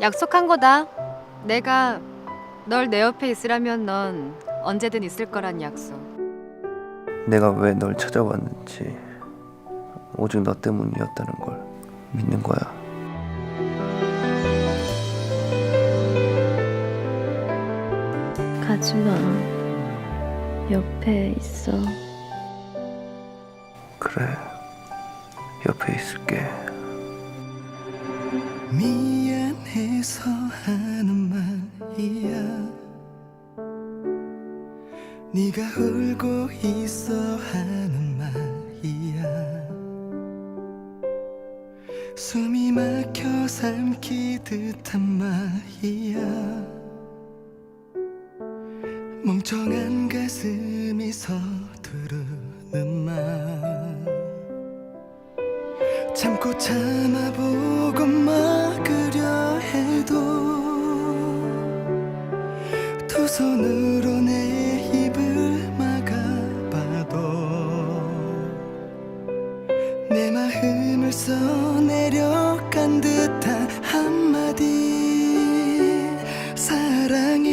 약속한 거다. 내가 널 내 옆에 있으라면 넌 언제든 있을 거란 약속. 내가 왜 널 찾아왔는지 오직 너 때문이었다는 걸 믿는 거야. 가지마. 옆에 있어. 그래, 옆에 있을게. 미안 해서 하는 말이야. 네가 울고 있어 하는 말이야. 숨이 막혀 삼키듯 한 말이야. 멍청한 가슴이 서두르는 말. 참고 참아보고 막 손으로 내 입을 막아봐도 내 마음을 써내려간 듯한 한마디. 사랑해.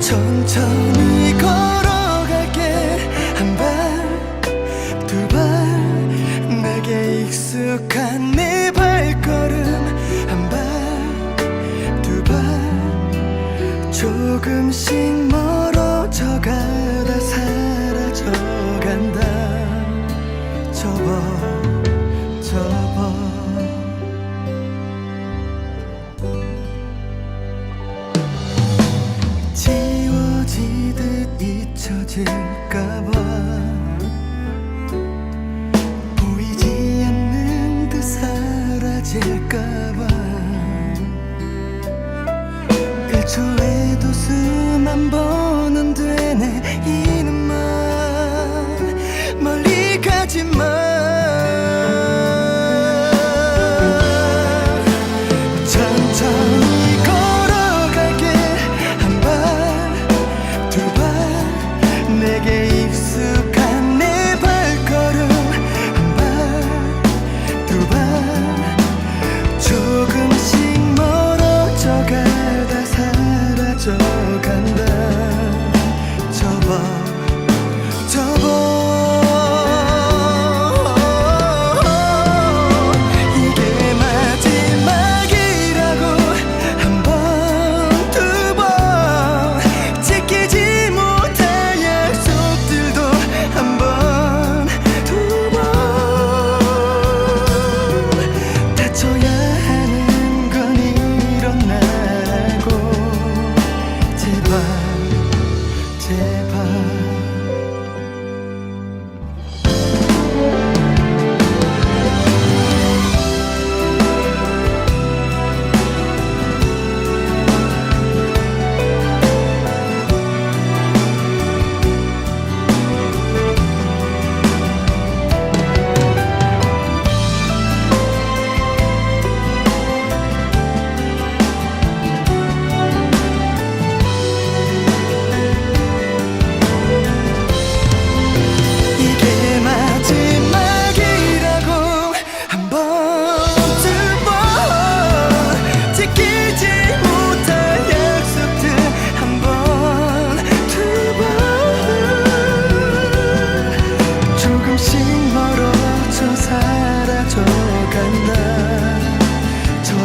천천히 걸 발 조금씩 멀어져 가다 사라져 간다. 접어 접어. 지워지듯 잊혀질까봐 보이지 않는 듯 사라질까봐 1초에도 수만 번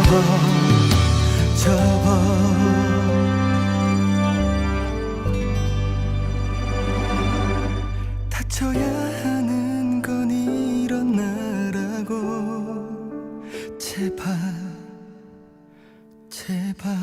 접어 접어 다쳐야 하는 건 일어나라고. 제발 제발